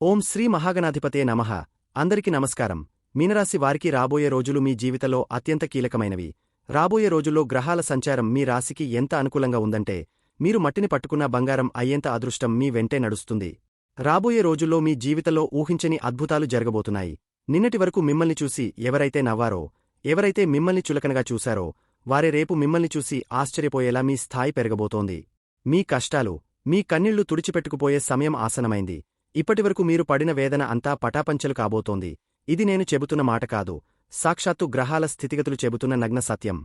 ఓం శ్రీ మహాగణాధిపతే నమః. అందరికి నమస్కారం. మీనరాశి వారికి రాబోయే రోజులు మీ జీవితంలో అత్యంత కీలకమైనవి. రాబోయే రోజుల్లో గ్రహాల సంచారం మీ రాశికి ఎంత అనుకూలంగా ఉందంటే మీరు మట్టిని పట్టుకున్న బంగారం అయ్యేంత అదృష్టం మీ వెంటే నడుస్తుంది. రాబోయే రోజుల్లో మీ జీవితంలో ఊహించని అద్భుతాలు జరగబోతున్నాయి. నిన్నటి వరకు మిమ్మల్ని చూసి ఎవరైతే నవ్వారో ఎవరైతే మిమ్మల్ని చులకనగా చూశారో వారే రేపు మిమ్మల్ని చూసి ఆశ్చర్యపోయేలా మీ స్థాయి పెరగబోతోంది. మీ కష్టాలు మీ కన్నీళ్ళు తుడిచిపెట్టుకుపోయే సమయం ఆసనమైంది ఇప్పటివరకు మీరు పడిన వేదన అంతా పటాపంచలు కాబోతోంది. ఇది నేను చెబుతున్న మాట కాదు. సాక్షాత్తు గ్రహాల స్థితిగతులు చెబుతున్న నగ్న సత్యం.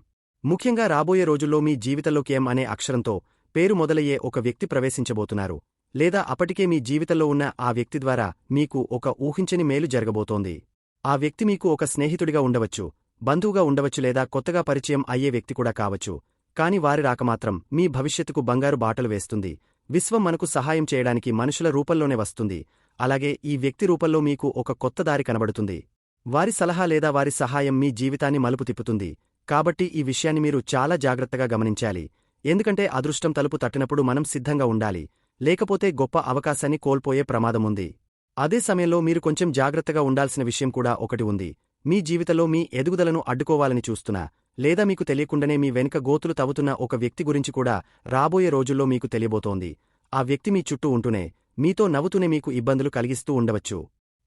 ముఖ్యంగా రాబోయే రోజుల్లో మీ జీవితంలోకి ఎం అనే అక్షరంతో పేరు మొదలయ్యే ఒక వ్యక్తి ప్రవేశించబోతున్నారు. లేదా అప్పటికే మీ జీవితంలో ఉన్న ఆ వ్యక్తి ద్వారా మీకు ఒక ఊహించని మేలు జరగబోతోంది. ఆ వ్యక్తి మీకు ఒక స్నేహితుడిగా ఉండవచ్చు బంధువుగా ఉండవచ్చు లేదా కొత్తగా పరిచయం అయ్యే వ్యక్తి కూడా కావచ్చు. కాని వారి రాకమాత్రం మీ భవిష్యత్తుకు బంగారు బాటలు వేస్తుంది. విశ్వం మనకు సహాయం చేయడానికి మనుషుల రూపంలోనే వస్తుంది. అలాగే ఈ వ్యక్తి రూపంలో మీకు ఒక కొత్త దారి కనబడుతుంది. వారి సలహా లేదా వారి సహాయం మీ జీవితాన్ని మలుపు తిప్పుతుంది. కాబట్టి ఈ విషయాన్ని మీరు చాలా జాగ్రత్తగా గమనించాలి. ఎందుకంటే అదృష్టం తలుపు తట్టినప్పుడు మనం సిద్ధంగా ఉండాలి. లేకపోతే గొప్ప అవకాశాన్ని కోల్పోయే ప్రమాదముంది అదే సమయంలో మీరు కొంచెం జాగ్రత్తగా ఉండాల్సిన విషయం కూడా ఒకటి ఉంది. మీ జీవితంలో మీ ఎదుగుదలను అడ్డుకోవాలని చూస్తున్నా. లేదా మీకు తెలియకుండానే మీ వెనుక గోతులు తవ్వుతున్న ఒక వ్యక్తి గురించి కూడా రాబోయే రోజుల్లో మీకు తెలియబోతోంది. ఆ వ్యక్తి మీ చుట్టూ ఉంటూనే మీతో నవ్వుతూనే మీకు ఇబ్బందులు కలిగిస్తూ ఉండవచ్చు.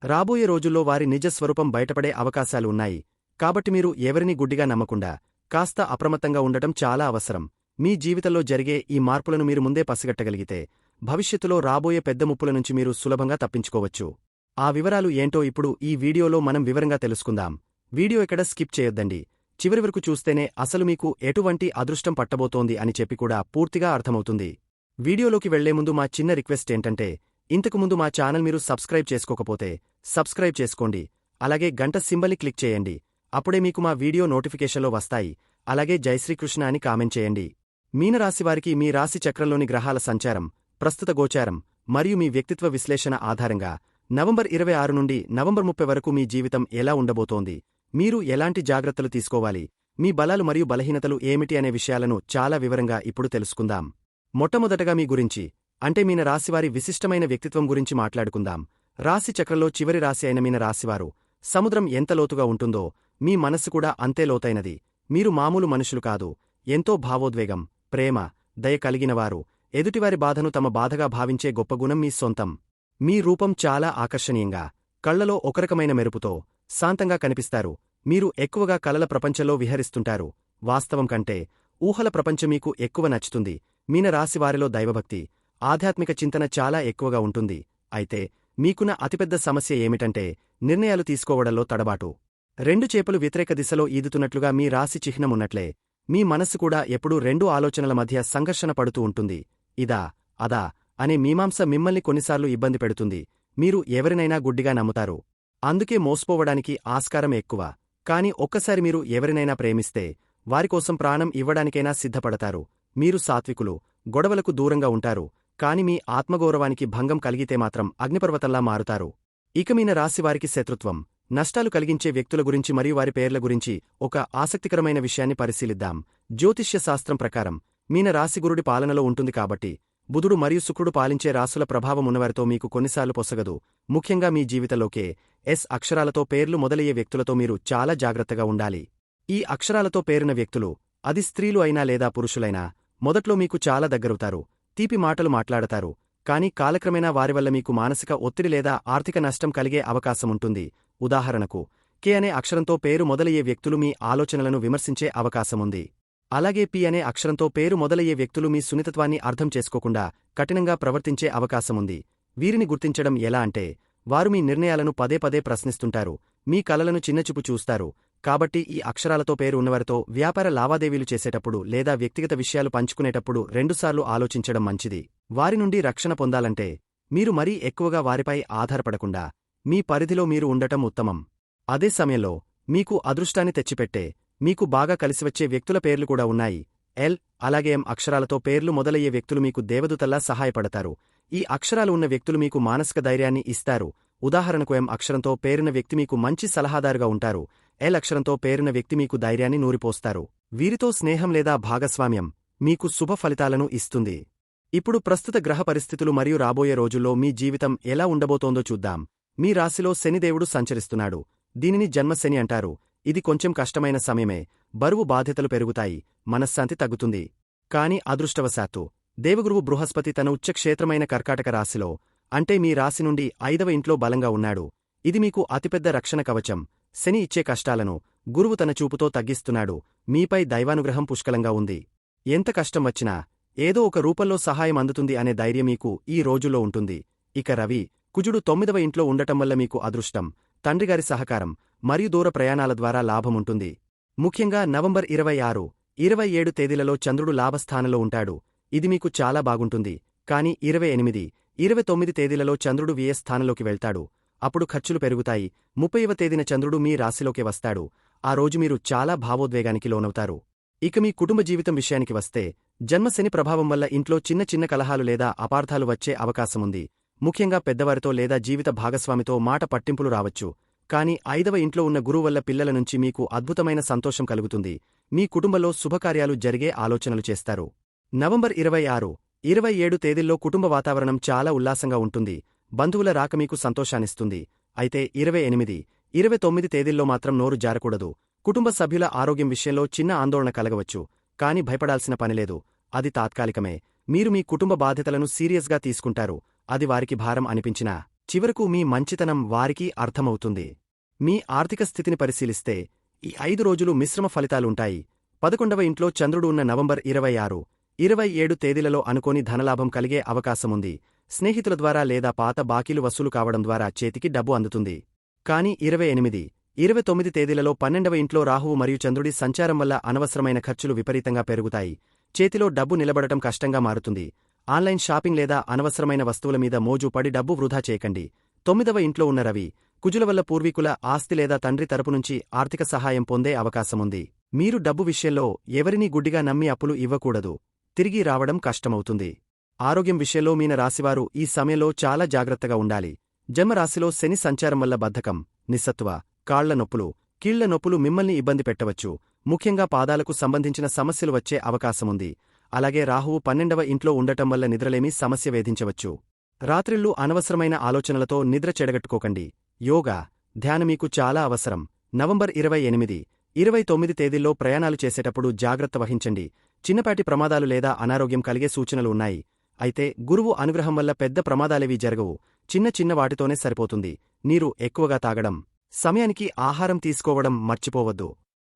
రాబోయే రోజుల్లో వారి నిజ స్వరూపం బయటపడే అవకాశాలు ఉన్నాయి. కాబట్టి మీరు ఎవరినీ గుడ్డిగా నమ్మకుండా కాస్త అప్రమత్తంగా ఉండటం చాలా అవసరం. మీ జీవితంలో జరిగే ఈ మార్పులను మీరు ముందే పసిగట్టగలిగితే భవిష్యత్తులో రాబోయే పెద్ద ముప్పుల నుంచి మీరు సులభంగా తప్పించుకోవచ్చు. ఆ వివరాలు ఏంటో ఇప్పుడు ఈ వీడియోలో మనం వివరంగా తెలుసుకుందాం. వీడియో ఇక్కడ స్కిప్ చేయొద్దండి. చివరి వరకు చూస్తేనే అసలు మీకు ఎటువంటి అదృష్టం పట్టబోతోంది అని చెప్పి కూడా పూర్తిగా అర్థమవుతుంది. వీడియోలోకి వెళ్ళే ముందు మా చిన్న రిక్వెస్ట్ ఏంటంటే ఇంతకుముందు మా ఛానల్ మీరు సబ్స్క్రైబ్ చేసుకోకపోతే సబ్స్క్రైబ్ చేసుకోండి అలాగే గంట సింబల్ని క్లిక్ చేయండి అప్పుడే మీకు మా వీడియో నోటిఫికేషన్లో వస్తాయి అలాగే జైశ్రీకృష్ణ అని కామెంట్ చేయండి. మీనరాశివారికి మీ రాశి చక్రంలోని గ్రహాల సంచారం ప్రస్తుత గోచారం మరియు మీ వ్యక్తిత్వ విశ్లేషణ ఆధారంగా నవంబర్ ఇరవై ఆరు నుండి నవంబర్ ముప్పై వరకు మీ జీవితం ఎలా ఉండబోతోంది? మీరు ఎలాంటి జాగ్రత్తలు తీసుకోవాలి? మీ బలాలు మరియు బలహీనతలు ఏమిటి అనే విషయాలను చాలా వివరంగా ఇప్పుడు తెలుసుకుందాం. మొట్టమొదటగా మీ గురించి అంటే మీన రాశివారి విశిష్టమైన వ్యక్తిత్వం గురించి మాట్లాడుకుందాం. రాశి చక్రంలో చివరి రాశి అయిన మీన రాశివారు సముద్రం ఎంత లోతుగా ఉంటుందో మీ మనస్సు కూడా అంతే లోతైనది. మీరు మామూలు మనుషులు కాదు. ఎంతో భావోద్వేగం ప్రేమ దయ కలిగినవారు ఎదుటివారి బాధను తమ బాధగా భావించే గొప్ప గుణం మీ సొంతం. మీ రూపం చాలా ఆకర్షణీయంగా కళ్ళలో ఒకరకమైన మెరుపుతో శాంతంగా కనిపిస్తారు. మీరు ఎక్కువగా కలల ప్రపంచంలో విహరిస్తుంటారు. వాస్తవం కంటే ఊహల ప్రపంచం మీకు ఎక్కువ నచ్చుతుంది. మీన రాశివారిలో దైవభక్తి ఆధ్యాత్మిక చింతన చాలా ఎక్కువగా ఉంటుంది. అయితే మీకున్న అతిపెద్ద సమస్య ఏమిటంటే నిర్ణయాలు తీసుకోవడంలో తడబాటు. రెండు చేపలు వ్యతిరేక దిశలో ఈదుతున్నట్లుగా మీ రాశి చిహ్నమున్నట్లే మీ మనస్సు కూడా ఎప్పుడూ రెండు ఆలోచనల మధ్య సంఘర్షణ పడుతూ ఉంటుంది. ఇదా అదా అనే మీమాంస మిమ్మల్ని కొన్నిసార్లు ఇబ్బంది పెడుతుంది. మీరు ఎవరినైనా గుడ్డిగా నమ్ముతారు. అందుకే మోసపోవడానికి ఆస్కారం ఎక్కువ. కాని ఒక్కసారి మీరు ఎవరినైనా ప్రేమిస్తే వారికోసం ప్రాణం ఇవ్వడానికైనా సిద్ధపడతారు. మీరు సాత్వికులు గొడవలకు దూరంగా ఉంటారు. కాని మీ ఆత్మగౌరవానికి భంగం కలిగితే మాత్రం అగ్నిపర్వతంలా మారుతారు. ఇక మీన రాశివారికి శత్రుత్వం. నష్టాలు కలిగించే వ్యక్తుల గురించి మరియు వారి పేర్ల గురించి ఒక ఆసక్తికరమైన విషయాన్ని పరిశీలిద్దాం. జ్యోతిష్య శాస్త్రం ప్రకారం మీన రాశిగురుడి పాలనలో ఉంటుంది కాబట్టి బుధుడు మరియు శుక్రుడు పాలించే రాసుల ప్రభావం ఉన్నవారితో మీకు కొన్నిసార్లు పొసగదు. ముఖ్యంగా మీ జీవితంలోకే ఎస్ అక్షరాలతో పేర్లు మొదలయ్యే వ్యక్తులతో మీరు చాలా జాగ్రత్తగా ఉండాలి. ఈ అక్షరాలతో పేరిన వ్యక్తులు అది స్త్రీలు అయినా లేదా పురుషులైనా మొదట్లో మీకు చాలా దగ్గరవుతారు తీపి మాటలు మాట్లాడతారు కానీ కాలక్రమేణా వారివల్ల మీకు మానసిక ఒత్తిడి లేదా ఆర్థిక నష్టం కలిగే అవకాశముంటుంది ఉదాహరణకు కే అనే అక్షరంతో పేరు మొదలయ్యే వ్యక్తులు మీ ఆలోచనలను విమర్శించే అవకాశముంది అలాగే పి అనే అక్షరంతో పేరు మొదలయ్యే వ్యక్తులు మీ సున్నితత్వాన్ని అర్థం చేసుకోకుండా కఠినంగా ప్రవర్తించే అవకాశముంది. వీరిని గుర్తించడం ఎలా అంటే వారు మీ నిర్ణయాలను పదే పదే ప్రశ్నిస్తుంటారు మీ కలలను చిన్నచూపు చూస్తారు. కాబట్టి ఈ అక్షరాలతో పేరు ఉన్నవారితో వ్యాపార లావాదేవీలు చేసేటప్పుడు లేదా వ్యక్తిగత విషయాలు పంచుకునేటప్పుడు రెండుసార్లు ఆలోచించడం మంచిది. వారి నుండి రక్షణ పొందాలంటే మీరు మరీ ఎక్కువగా వారిపై ఆధారపడకుండా మీ పరిధిలో మీరు ఉండటం ఉత్తమం. అదే సమయంలో మీకు అదృష్టాన్ని తెచ్చిపెట్టే మీకు బాగా కలిసివచ్చే వ్యక్తుల పేర్లు కూడా ఉన్నాయి. ఎల్ అలాగే ఎం అక్షరాలతో పేర్లు మొదలయ్యే వ్యక్తులు మీకు దేవదూతల్లా సహాయపడతారు. ఈ అక్షరాలు ఉన్న వ్యక్తులు మీకు మానసిక ధైర్యాన్ని ఇస్తారు. ఉదాహరణకు ఎం అక్షరంతో పేరిన వ్యక్తి మీకు మంచి సలహాదారుగా ఉంటారు. ఎల్ అక్షరంతో పేరిన వ్యక్తి మీకు ధైర్యాన్ని నూరిపోస్తారు. వీరితో స్నేహం లేదా భాగస్వామ్యం మీకు శుభ ఫలితాలను ఇస్తుంది. ఇప్పుడు ప్రస్తుత గ్రహ పరిస్థితులు మరియు రాబోయే రోజుల్లో మీ జీవితం ఎలా ఉండబోతోందో చూద్దాం. మీ రాశిలో శనిదేవుడు సంచరిస్తున్నాడు. దీనిని జన్మశని అంటారు. ఇది కొంచెం కష్టమైన సమయమే. బరువు బాధ్యతలు పెరుగుతాయి. మనశ్శాంతి తగ్గుతుంది. కాని అదృష్టవశాత్తు దేవగురువు బృహస్పతి తన ఉచ్చక్షేత్రమైన కర్కాటక రాశిలో అంటే మీ రాశి నుండి ఐదవ ఇంట్లో బలంగా ఉన్నాడు. ఇది మీకు అతిపెద్ద రక్షణ కవచం. శని ఇచ్చే కష్టాలను గురువు తన చూపుతో తగ్గిస్తున్నాడు. మీపై దైవానుగ్రహం పుష్కలంగా ఉంది. ఎంత కష్టం వచ్చినా ఏదో ఒక రూపంలో సహాయం అందుతుంది అనే ధైర్యం మీకు ఈ రోజుల్లో ఉంటుంది. ఇక రవి కుజుడు తొమ్మిదవ ఇంట్లో ఉండటం వల్ల మీకు అదృష్టం. తండ్రిగారి సహకారం మరియు దూర ప్రయాణాల ద్వారా లాభముంటుంది. ముఖ్యంగా నవంబర్ ఇరవై ఆరు ఇరవై ఏడు తేదీలలో చంద్రుడు లాభస్థానంలో ఉంటాడు. ఇది మీకు చాలా బాగుంటుంది. కాని ఇరవై ఎనిమిది ఇరవై తొమ్మిది తేదీలలో చంద్రుడు వ్యయ స్థానంలోకి వెళ్తాడు. అప్పుడు ఖర్చులు పెరుగుతాయి. ముప్పైవ తేదీన చంద్రుడు మీ రాశిలోకి వస్తాడు. ఆ రోజు మీరు చాలా భావోద్వేగానికి లోనవుతారు. ఇక మీ కుటుంబ జీవితం విషయానికి వస్తే జన్మశని ప్రభావం వల్ల ఇంట్లో చిన్న చిన్న కలహాలు లేదా అపార్థాలు వచ్చే అవకాశముంది. ముఖ్యంగా పెద్దవారితో లేదా జీవిత భాగస్వామితో మాట పట్టింపులు రావచ్చు. కాని ఐదవ ఇంట్లో ఉన్న గురువు వల్ల పిల్లల నుంచి మీకు అద్భుతమైన సంతోషం కలుగుతుంది. మీ కుటుంబంలో శుభకార్యాలు జరిగే ఆలోచనలు చేస్తారు. నవంబర్ ఇరవై ఆరు ఇరవై ఏడు తేదీల్లో కుటుంబ వాతావరణం చాలా ఉల్లాసంగా ఉంటుంది. బంధువుల రాక మీకు సంతోషాన్నిస్తుంది. అయితే ఇరవై ఎనిమిది ఇరవై తొమ్మిది తేదీల్లో మాత్రం నోరు జారకూడదు. కుటుంబ సభ్యుల ఆరోగ్యం విషయంలో చిన్న ఆందోళన కలగవచ్చు. కాని భయపడాల్సిన పనిలేదు అది తాత్కాలికమే. మీరు మీ కుటుంబ బాధ్యతలను సీరియస్గా తీసుకుంటారు. అది వారికి భారం అనిపించినా చివరకు మీ మంచితనం వారికి అర్థమవుతుంది. మీ ఆర్థిక స్థితిని పరిశీలిస్తే ఈ ఐదు రోజులు మిశ్రమ ఫలితాలుంటాయి. పదకొండవ ఇంట్లో చంద్రుడు ఉన్న నవంబర్ ఇరవై ఆరు ఇరవై ఏడు తేదీలలో అనుకోని ధనలాభం కలిగే అవకాశముంది. స్నేహితుల ద్వారా లేదా పాత బాకీలు వసూలు కావడం ద్వారా చేతికి డబ్బు అందుతుంది. కాని ఇరవై ఎనిమిది ఇరవై తొమ్మిది తేదీలలో పన్నెండవ ఇంట్లో రాహువు మరియు చంద్రుడి సంచారం వల్ల అనవసరమైన ఖర్చులు విపరీతంగా పెరుగుతాయి. చేతిలో డబ్బు నిలబడటం కష్టంగా మారుతుంది. ఆన్లైన్ షాపింగ్ లేదా అనవసరమైన వస్తువుల మీద మోజు పడి డబ్బు వృధా చేయకండి. తొమ్మిదవ ఇంట్లో ఉన్న రవి కుజుల వల్ల పూర్వీకుల ఆస్తి లేదా తండ్రి తరపు నుంచి ఆర్థిక సహాయం పొందే అవకాశముంది. మీరు డబ్బు విషయంలో ఎవరినీ గుడ్డిగా నమ్మి అప్పులు ఇవ్వకూడదు. తిరిగి రావడం కష్టమవుతుంది. ఆరోగ్యం విషయంలో మీన రాశివారు ఈ సమయంలో చాలా జాగ్రత్తగా ఉండాలి. జన్మరాశిలో శని సంచారం వల్ల బద్ధకం నిస్సత్వ కాళ్ళ నొప్పులు కీళ్ళ నొప్పులు మిమ్మల్ని ఇబ్బంది పెట్టవచ్చు. ముఖ్యంగా పాదాలకు సంబంధించిన సమస్యలు వచ్చే అవకాశముంది. అలాగే రాహువు పన్నెండవ ఇంట్లో ఉండటం వల్ల నిద్రలేమి సమస్య వేధించవచ్చు. రాత్రిళ్ళు అనవసరమైన ఆలోచనలతో నిద్ర చెడగట్టుకోకండి. యోగా ధ్యానమీకు చాలా అవసరం. నవంబర్ ఇరవై ఎనిమిది ఇరవై తొమ్మిది తేదీల్లో ప్రయాణాలు చేసేటప్పుడు జాగ్రత్త వహించండి. చిన్నపాటి ప్రమాదాలు లేదా అనారోగ్యం కలిగే సూచనలు ఉన్నాయి. అయితే గురువు అనుగ్రహం వల్ల పెద్ద ప్రమాదాలేవీ జరగవు. చిన్న చిన్న వాటితోనే సరిపోతుంది. నీరు ఎక్కువగా తాగడం సమయానికి ఆహారం తీసుకోవడం మర్చిపోవద్దు.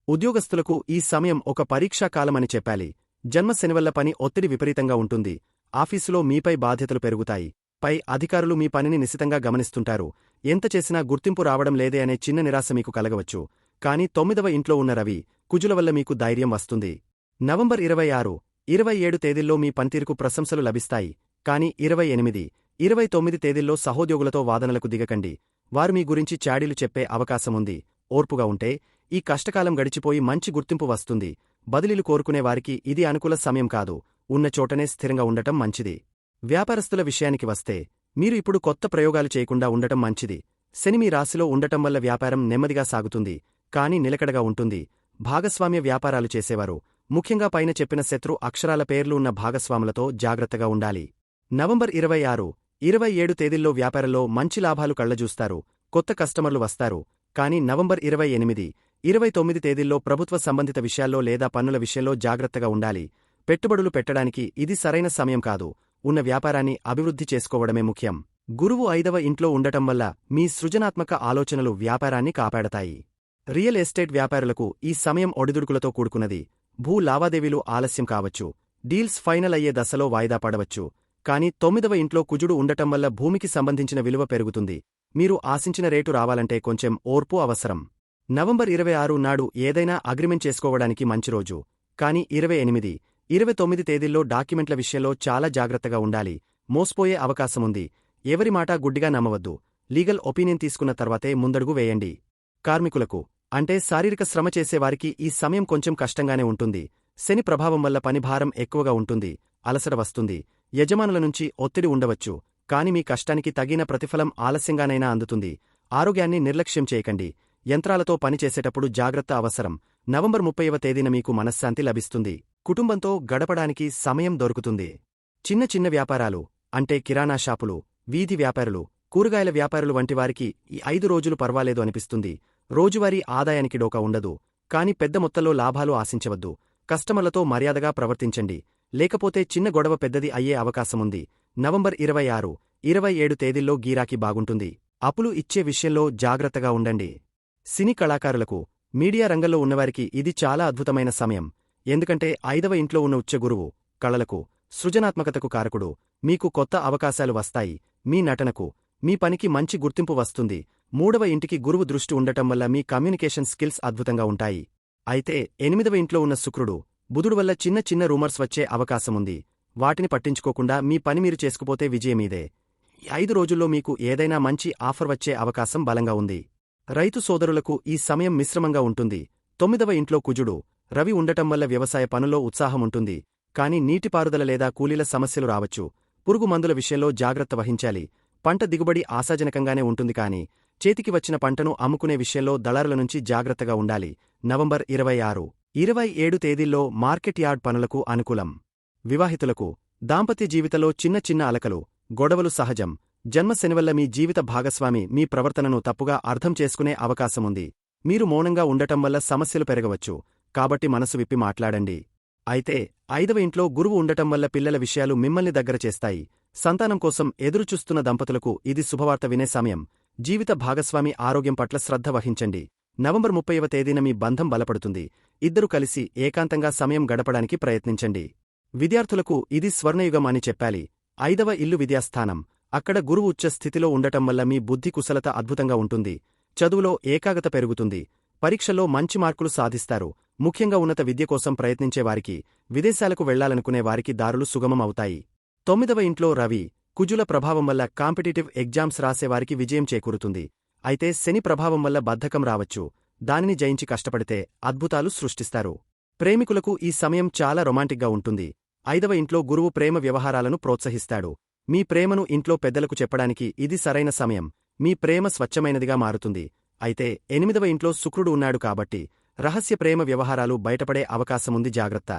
ఉద్యోగస్తులకు ఈ సమయం ఒక పరీక్షాకాలమని చెప్పాలి. జన్మ శనివల్ల పని ఒత్తిడి విపరీతంగా ఉంటుంది. ఆఫీసులో మీపై బాధ్యతలు పెరుగుతాయి. పై అధికారులు మీ పనిని నిశితంగా గమనిస్తుంటారు. ఎంత చేసినా గుర్తింపు రావడం లేదే అనే చిన్న నిరాశ మీకు కలగవచ్చు. కాని తొమ్మిదవ ఇంట్లో ఉన్న రవి కుజుల వల్ల మీకు ధైర్యం వస్తుంది. నవంబర్ ఇరవై ఆరు ఇరవై ఏడు తేదీల్లో మీ పనితీరుకు ప్రశంసలు లభిస్తాయి. కాని ఇరవై ఎనిమిది ఇరవై తొమ్మిది తేదీల్లో సహోద్యోగులతో వాదనలకు దిగకండి. వారు మీ గురించి చాడీలు చెప్పే అవకాశముంది. ఓర్పుగా ఉంటే ఈ కష్టకాలం గడిచిపోయి మంచి గుర్తింపు వస్తుంది. బదిలీలు కోరుకునేవారికి ఇది అనుకూల సమయం కాదు. ఉన్న చోటనే స్థిరంగా ఉండటం మంచిది. వ్యాపారస్తుల విషయానికి వస్తే మీరు ఇప్పుడు కొత్త ప్రయోగాలు చేయకుండా ఉండటం మంచిది. శని మీ రాశిలో ఉండటం వల్ల వ్యాపారం నెమ్మదిగా సాగుతుంది. కానీ నిలకడగా ఉంటుంది. భాగస్వామ్య వ్యాపారాలు చేసేవారు. ముఖ్యంగా పైన చెప్పిన శత్రు అక్షరాల పేర్లు ఉన్న భాగస్వాములతో జాగ్రత్తగా ఉండాలి. నవంబర్ ఇరవై ఆరు ఇరవై ఏడు తేదీల్లో వ్యాపారంలో మంచి లాభాలు కళ్ళజూస్తారు కొత్త కస్టమర్లు వస్తారు. కానీ నవంబర్ ఇరవై ఎనిమిది ఇరవై తొమ్మిది తేదీల్లో ప్రభుత్వ సంబంధిత విషయాల్లో లేదా పన్నుల విషయంలో జాగ్రత్తగా ఉండాలి. పెట్టుబడులు పెట్టడానికి ఇది సరైన సమయం కాదు. ఉన్న వ్యాపారాన్ని అభివృద్ధి చేసుకోవడమే ముఖ్యం. గురువు ఐదవ ఇంట్లో ఉండటం వల్ల మీ సృజనాత్మక ఆలోచనలు వ్యాపారాన్ని కాపాడతాయి. రియల్ ఎస్టేట్ వ్యాపారులకు ఈ సమయం ఒడిదుడుకులతో కూడుకున్నది. భూ లావాదేవీలు ఆలస్యం కావచ్చు. డీల్స్ ఫైనల్ అయ్యే దశలో వాయిదా పడవచ్చు. కానీ తొమ్మిదవ ఇంట్లో కుజుడు ఉండటం వల్ల భూమికి సంబంధించిన విలువ పెరుగుతుంది. మీరు ఆశించిన రేటు రావాలంటే కొంచెం ఓర్పు అవసరం. నవంబర్ ఇరవై ఆరు నాడు ఏదైనా అగ్రిమెంట్ చేసుకోవడానికి మంచి రోజు. కానీ ఇరవై ఎనిమిది ఇరవై తొమ్మిది తేదీల్లో డాక్యుమెంట్ల విషయంలో చాలా జాగ్రత్తగా ఉండాలి. మోసపోయే అవకాశముంది. ఎవరి మాట గుడ్డిగా నమ్మవద్దు. లీగల్ ఒపీనియన్ తీసుకున్న తర్వాతే ముందడుగు వేయండి. కార్మికులకు అంటే శారీరక శ్రమ చేసేవారికి ఈ సమయం కొంచెం కష్టంగానే ఉంటుంది. శని ప్రభావం వల్ల పనిభారం ఎక్కువగా ఉంటుంది. అలసట వస్తుంది. యజమానుల నుంచి ఒత్తిడి ఉండవచ్చు. కాని మీ కష్టానికి తగిన ప్రతిఫలం ఆలస్యంగానైనా అందుతుంది. ఆరోగ్యాన్ని నిర్లక్ష్యం చేయకండి. యంత్రాలతో పనిచేసేటప్పుడు జాగ్రత్త అవసరం. నవంబర్ ముప్పైవ తేదీన మీకు మనశ్శాంతి లభిస్తుంది. కుటుంబంతో గడపడానికి సమయం దొరుకుతుంది. చిన్న చిన్న వ్యాపారాలు అంటే కిరాణా షాపులు వీధి వ్యాపారులు కూరగాయల వ్యాపారులు వంటి వారికి ఈ ఐదు రోజులు పర్వాలేదు అనిపిస్తుంది. రోజువారీ ఆదాయానికి డోకా ఉండదు. కాని పెద్ద మొత్తంలో లాభాలు ఆశించవద్దు. కస్టమర్లతో మర్యాదగా ప్రవర్తించండి. లేకపోతే చిన్న గొడవ పెద్దది అయ్యే అవకాశముంది. నవంబర్ ఇరవై ఆరు ఇరవై ఏడు తేదీల్లో గీరాకి బాగుంటుంది. అప్పులు ఇచ్చే విషయంలో జాగ్రత్తగా ఉండండి. సినీ కళాకారులకు మీడియా రంగంలో ఉన్నవారికి ఇది చాలా అద్భుతమైన సమయం. ఎందుకంటే ఐదవ ఇంట్లో ఉన్న ఉచ్చ గురువు కళలకు సృజనాత్మకతకు కారకుడు మీకు కొత్త అవకాశాలు వస్తాయి మీ నటనకు మీ పనికి మంచి గుర్తింపు వస్తుంది. మూడవ ఇంటికి గురువు దృష్టి ఉండటం వల్ల మీ కమ్యూనికేషన్ స్కిల్స్ అద్భుతంగా ఉంటాయి. అయితే ఎనిమిదవ ఇంట్లో ఉన్న శుక్రుడు బుధుడు వల్ల చిన్న చిన్న రూమర్స్ వచ్చే అవకాశముంది వాటిని పట్టించుకోకుండా మీ పని మీరు చేసుకుపోతే విజయమీదే. ఐదు రోజుల్లో మీకు ఏదైనా మంచి ఆఫర్ వచ్చే అవకాశం బలంగా ఉంది. రైతు సోదరులకు ఈ సమయం మిశ్రమంగా ఉంటుంది. తొమ్మిదవ ఇంట్లో కుజుడు రవి ఉండటం వల్ల వ్యవసాయ పనుల్లో ఉత్సాహముంటుంది కాని నీటిపారుదల లేదా కూలీల సమస్యలు రావచ్చు. పురుగు మందుల విషయంలో జాగ్రత్త వహించాలి. పంట దిగుబడి ఆశాజనకంగానే ఉంటుంది కాని చేతికి వచ్చిన పంటను అమ్ముకునే విషయంలో దళారుల నుంచి జాగ్రత్తగా ఉండాలి. నవంబర్ ఇరవై ఆరు ఇరవై ఏడు తేదీల్లో మార్కెట్ యార్డ్ పనులకు అనుకూలం. వివాహితులకు దాంపత్య జీవితంలో చిన్న చిన్న అలకలు గొడవలు సహజం. జన్మ శనివల్ల మీ జీవిత భాగస్వామి మీ ప్రవర్తనను తప్పుగా అర్థం చేసుకునే అవకాశముంది. మీరు మౌనంగా ఉండటం వల్ల సమస్యలు పెరగవచ్చు. కాబట్టి మనసు విప్పి మాట్లాడండి. అయితే ఐదవ ఇంట్లో గురువు ఉండటం వల్ల పిల్లల విషయాలు మిమ్మల్ని దగ్గర చేస్తాయి. సంతానం కోసం ఎదురుచూస్తున్న దంపతులకు ఇది శుభవార్త వినే సమయం. జీవిత భాగస్వామి ఆరోగ్యం పట్ల శ్రద్ధ వహించండి. నవంబర్ ముప్పైవ తేదీన మీ బంధం బలపడుతుంది. ఇద్దరు కలిసి ఏకాంతంగా సమయం గడపడానికి ప్రయత్నించండి. విద్యార్థులకు ఇది స్వర్ణయుగం అని చెప్పాలి. ఐదవ ఇల్లు విద్యాస్థానం. అక్కడ గురువు ఉచ్చ స్థితిలో ఉండటం వల్ల మీ బుద్ధి కుశలత అద్భుతంగా ఉంటుంది. చదువులో ఏకాగ్రత పెరుగుతుంది. పరీక్షల్లో మంచి మార్కులు సాధిస్తారు. ముఖ్యంగా ఉన్నత విద్య కోసం ప్రయత్నించే వారికి విదేశాలకు వెళ్ళాలనుకునే వారికి దారులు సుగమం అవుతాయి. తొమ్మిదవ ఇంట్లో రవి కుజుల ప్రభావం వల్ల కాంపిటేటివ్ ఎగ్జామ్స్ రాసేవారికి విజయం చేకూరుతుంది. అయితే శని ప్రభావం వల్ల బద్ధకం రావచ్చు. దానిని జయించి కష్టపడితే అద్భుతాలు సృష్టిస్తారు. ప్రేమికులకు ఈ సమయం చాలా రొమాంటిక్గా ఉంటుంది. ఐదవ ఇంట్లో గురువు ప్రేమ వ్యవహారాలను ప్రోత్సహిస్తాడు. మీ ప్రేమను ఇంట్లో పెద్దలకు చెప్పడానికి ఇది సరైన సమయం. మీ ప్రేమ స్వచ్ఛమైనదిగా మారుతుంది. అయితే ఎనిమిదవ ఇంట్లో శుక్రుడు ఉన్నాడు కాబట్టి రహస్య ప్రేమ వ్యవహారాలు బయటపడే అవకాశముంది జాగ్రత్త.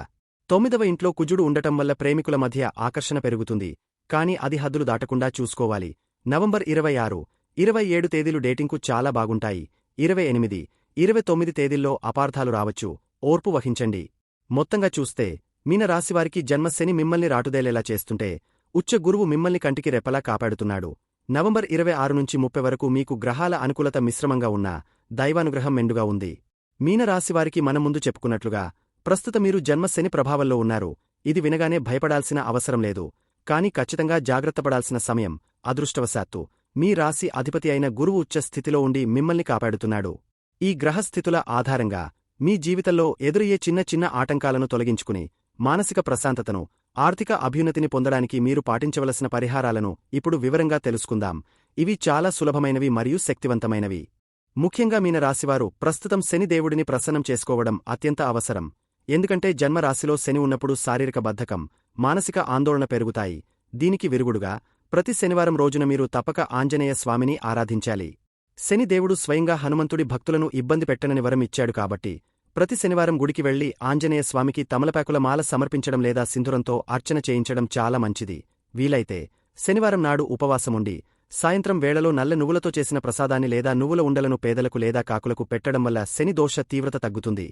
తొమ్మిదవ ఇంట్లో కుజుడు ఉండటం వల్ల ప్రేమికుల మధ్య ఆకర్షణ పెరుగుతుంది. కాని అది హద్దులు దాటకుండా చూసుకోవాలి. నవంబర్ ఇరవై ఆరు ఇరవై ఏడు తేదీలు డేటింగ్కు చాలా బాగుంటాయి. ఇరవై ఎనిమిది ఇరవై తొమ్మిది తేదీల్లో అపార్థాలు రావచ్చు. ఓర్పు వహించండి. మొత్తంగా చూస్తే మీన రాశివారికి జన్మశని మిమ్మల్ని రాటుదేలేలా చేస్తుంటే ఉచ్చ గురువు మిమ్మల్ని కంటికి రెప్పలా కాపాడుతున్నాడు. నవంబర్ ఇరవై ఆరు నుంచి ముప్పై వరకు మీకు గ్రహాల అనుకూలత మిశ్రమంగా ఉన్నా దైవానుగ్రహం మెండుగా ఉంది. మీనరాశివారికి మనం ముందు చెప్పుకున్నట్లుగా ప్రస్తుత మీరు జన్మశని ప్రభావంలో ఉన్నారు. ఇది వినగానే భయపడాల్సిన అవసరం లేదు. కాని ఖచ్చితంగా జాగ్రత్తపడాల్సిన సమయం అదృష్టవశాత్తు. మీ రాశి అధిపతి అయిన గురువు ఉచ్చ స్థితిలో ఉండి మిమ్మల్ని కాపాడుతున్నాడు. ఈ గ్రహస్థితుల ఆధారంగా మీ జీవితంలో ఎదురయ్యే చిన్న చిన్న ఆటంకాలను తొలగించుకుని మానసిక ప్రశాంతతను ఆర్థిక అభ్యున్నతిని పొందడానికి మీరు పాటించవలసిన పరిహారాలను ఇప్పుడు వివరంగా తెలుసుకుందాం. ఇవి చాలా సులభమైనవి మరియు శక్తివంతమైనవి. ముఖ్యంగా మీన రాశివారు ప్రస్తుతం శనిదేవుడిని ప్రసన్నం చేసుకోవడం అత్యంత అవసరం. ఎందుకంటే జన్మరాశిలో శని ఉన్నప్పుడు శారీరక బద్ధకం మానసిక ఆందోళన పెరుగుతాయి. దీనికి విరుగుడుగా ప్రతి శనివారం రోజున మీరు తప్పక ఆంజనేయ స్వామిని ఆరాధించాలి. శనిదేవుడు స్వయంగా హనుమంతుడి భక్తులను ఇబ్బంది పెట్టనని వరం ఇచ్చాడు కాబట్టి ప్రతి శనివారం గుడికి వెళ్ళి ఆంజనేయ స్వామికి తమలపాకుల మాల సమర్పించడం లేదా సింధురంతో అర్చన చేయించడం చాలా మంచిది. వీలైతే శనివారం నాడు ఉపవాసముండి సాయంత్రం వేళలో నల్ల నువ్వులతో చేసిన ప్రసాదాన్ని లేదా నువ్వుల ఉండలను పేదలకు లేదా కాకులకు పెట్టడం వల్ల శని దోష తీవ్రత తగ్గుతుంది.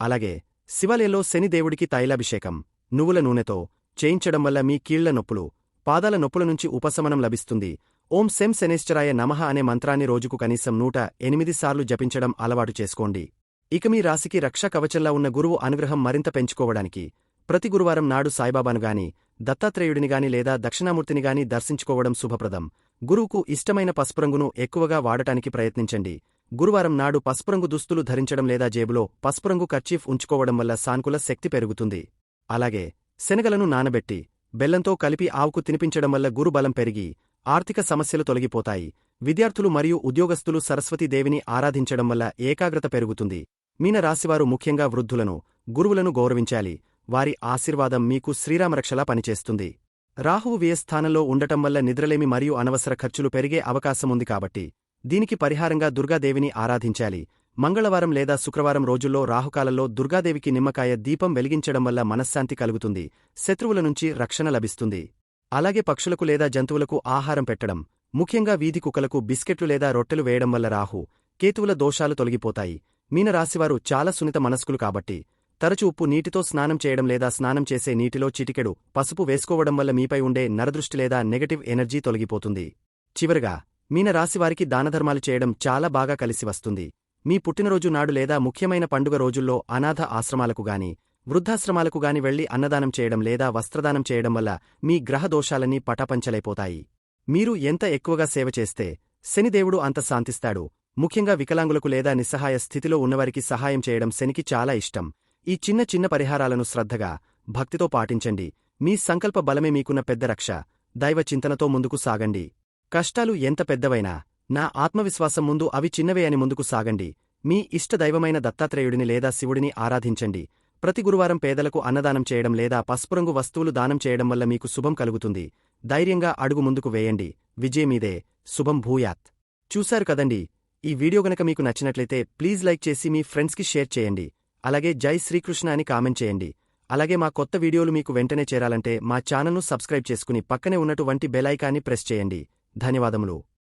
అలాగే శివాలయంలో శనిదేవుడికి తైలాభిషేకం నువ్వుల నూనెతో చేయించడం వల్ల మీ కీళ్ళ నొప్పులు పాదాల నొప్పుల నుంచి ఉపశమనం లభిస్తుంది. ఓం శెం శనేశ్చరాయ నమః అనే మంత్రాన్ని రోజుకు కనీసం నూట ఎనిమిది సార్లు జపించడం అలవాటు చేసుకోండి. ఇక మీ రాశికి రక్షా కవచంలా ఉన్న గురువు అనుగ్రహం మరింత పెంచుకోవడానికి ప్రతి గురువారం నాడు సాయిబాబాను గాని లేదా దక్షిణామూర్తినిగాని దర్శించుకోవడం శుభప్రదం. గురువుకు ఇష్టమైన పసుపురంగును ఎక్కువగా వాడటానికి ప్రయత్నించండి. గురువారం నాడు పసుపురంగు దుస్తులు ధరించడం లేదా జేబులో పసుపురంగు కర్చీఫ్ ఉంచుకోవడం వల్ల సానుకూల శక్తి పెరుగుతుంది. అలాగే శనగలను నానబెట్టి బెల్లంతో కలిపి ఆవుకు తినిపించడం వల్ల గురుబలం పెరిగి ఆర్థిక సమస్యలు తొలగిపోతాయి. విద్యార్థులు మరియు ఉద్యోగస్తులు సరస్వతీదేవిని ఆరాధించడం వల్ల ఏకాగ్రత పెరుగుతుంది. మీన రాశివారు ముఖ్యంగా వృద్ధులను గురువులను గౌరవించాలి. వారి ఆశీర్వాదం మీకు శ్రీరామరక్షలా పనిచేస్తుంది. రాహువు వ్యయస్థానంలో ఉండటం వల్ల నిద్రలేమి మరియు అనవసర ఖర్చులు పెరిగే అవకాశముంది కాబట్టి దీనికి పరిహారంగా దుర్గాదేవిని ఆరాధించాలి. మంగళవారం లేదా శుక్రవారం రోజుల్లో రాహుకాలంలో దుర్గాదేవికి నిమ్మకాయ దీపం వెలిగించడం వల్ల మనశ్శాంతి కలుగుతుంది. శత్రువుల నుంచి రక్షణ లభిస్తుంది. అలాగే పక్షులకు లేదా జంతువులకు ఆహారం పెట్టడం ముఖ్యంగా వీధి కుక్కలకు బిస్కెట్లు లేదా రొట్టెలు వేయడం వల్ల రాహు కేతువుల దోషాలు తొలగిపోతాయి. మీనరాశివారు చాలా సున్నిత మనస్కులు కాబట్టి తరచు ఉప్పు నీటితో స్నానం చేయడం లేదా స్నానం చేసే నీటిలో చిటికెడు పసుపు వేసుకోవడం వల్ల మీపై ఉండే నరదృష్టి లేదా నెగటివ్ ఎనర్జీ తొలగిపోతుంది. చివరగా మీనరాశివారికి దానధర్మాలు చేయడం చాలా బాగా కలిసి వస్తుంది. మీ పుట్టినరోజు నాడు లేదా ముఖ్యమైన పండుగ రోజుల్లో అనాథ ఆశ్రమాలకు గాని వృద్ధాశ్రమాలకు గాని వెళ్ళి అన్నదానం చేయడం లేదా వస్త్రదానం చేయడం వల్ల మీ గ్రహ దోషాలన్నీ పటాపంచలైపోతాయి. మీరు ఎంత ఎక్కువగా సేవ చేస్తే శనిదేవుడు అంత శాంతిస్తాడు. ముఖ్యంగా వికలాంగులకు లేదా నిస్సహాయ స్థితిలో ఉన్నవారికి సహాయం చేయడం శనికి చాలా ఇష్టం. ఈ చిన్న చిన్న పరిహారాలను శ్రద్ధగా భక్తితో పాటించండి. మీ సంకల్ప బలమే మీకున్న పెద్ద రక్ష. దైవ చింతనతో ముందుకు సాగండి. కష్టాలు ఎంత పెద్దవైనా నా ఆత్మవిశ్వాసం ముందు అవి చిన్నవే అని ముందుకు సాగండి. మీ ఇష్ట దైవమైన దత్తాత్రేయుడిని లేదా శివుడిని ఆరాధించండి. ప్రతి గురువారం పేదలకు అన్నదానం చేయడం లేదా పసుపురంగు వస్తువులు దానం చేయడం వల్ల మీకు శుభం కలుగుతుంది. ధైర్యంగా అడుగు ముందుకు వేయండి. విజయమీదే శుభం భూయాత్. చూశారు కదండి? ఈ వీడియో గనక మీకు నచ్చినట్లయితే ప్లీజ్ లైక్ చేసి మీ ఫ్రెండ్స్కి షేర్ చేయండి. అలాగే జై శ్రీకృష్ణ అని కామెంట్ చేయండి. అలాగే మా కొత్త వీడియోలు మీకు వెంటనే చేరాలంటే మా ఛానల్ను సబ్స్క్రైబ్ చేసుకుని పక్కనే ఉన్నటువంటి బెలైకాన్ని ప్రెస్ చేయండి. ధన్యవాదములు.